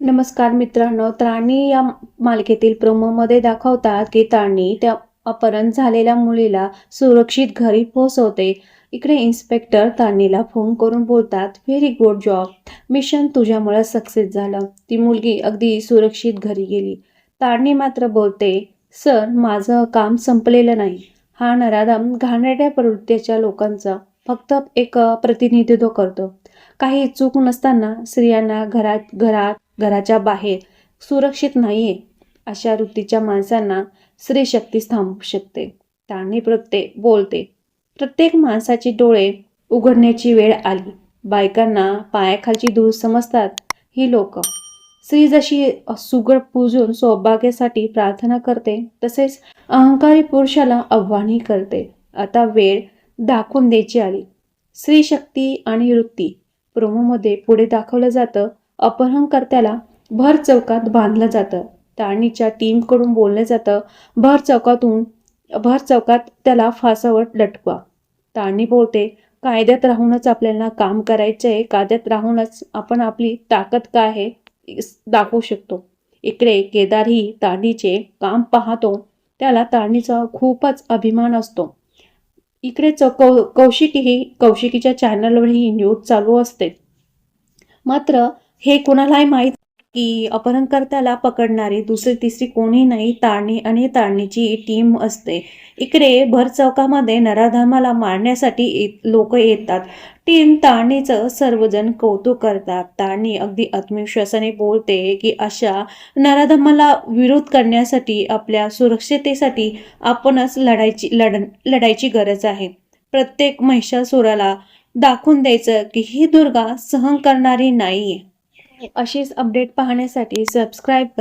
नमस्कार मित्रांनो त्राणी या मालिकेतील प्रोमोमध्ये दाखवतात की त्राणी त्या अपहरण झालेल्या मुलीला सुरक्षित घरी पोहोचवते. इकडे इन्स्पेक्टर ताणीला फोन करून बोलतात व्हेरी गुड जॉब मिशन तुझ्यामुळे सक्सेस झालं. ती मुलगी अगदी सुरक्षित घरी गेली. तारणी मात्र बोलते सर माझं काम संपलेलं नाही. हा नराधम घाणेरड्या प्रवृत्तीच्या लोकांचा फक्त एक प्रतिनिधित्व करतो. काही चूक नसताना स्त्रियांना घरात घरात घराच्या बाहेर सुरक्षित नाहीये अशा वृत्तीच्या माणसांना स्त्री शक्तीच थांबू शकते. त्यांनी प्रत्येक बोलते. प्रत्येक माणसाची डोळे उघडण्याची वेळ आली. बायकांना पायाखालची धूळ समजतात ही लोक. स्त्री जशी सुगड पूजून सौभाग्यासाठी प्रार्थना करते तसेच अहंकारी पुरुषाला आव्हानही करते. आता वेळ दाखवून द्यायची आली. स्त्री शक्ती आणि वृत्ती. प्रोमोमध्ये पुढे दाखवलं जातं अपहरणकर्त्याला भर चौकात बांधलं जातं. ताणीच्या टीमकडून बोललं जातं भर चौकातून भर चौकात त्याला फासावर लटकवा. ताणी बोलते कायद्यात राहूनच आपल्याला काम करायचं आहे कायद्यात राहूनच आपण आपली ताकद काय आहे दाखवू शकतो. इकडे केदारही ताणीचे काम पाहतो त्याला ताणीचा खूपच अभिमान असतो. इकडे च कौ कौशिकीही कौशिकीच्या चॅनलवरही न्यूज चालू असते. मात्र हे कुणालाही माहीत की अपहरणकर्त्याला पकडणारी दुसरी तिसरी कोणी नाही ताळणी आणि ताळणीची टीम असते. इकडे भर चौकामध्ये नराधमाला मारण्यासाठी लोक येतात. टीम ताळणीचं सर्वजण कौतुक करतात. ताळणी अगदी आत्मविश्वासाने बोलते की अशा नराधमाला विरोध करण्यासाठी आपल्या सुरक्षितेसाठी आपणच लढायची लढ लढायची गरज आहे. प्रत्येक महिषासुराला दाखवून द्यायचं की ही दुर्गा सहन करणारी नाहीये. अशीच अपडेट पाहण्यासाठी सबस्क्राईब करा.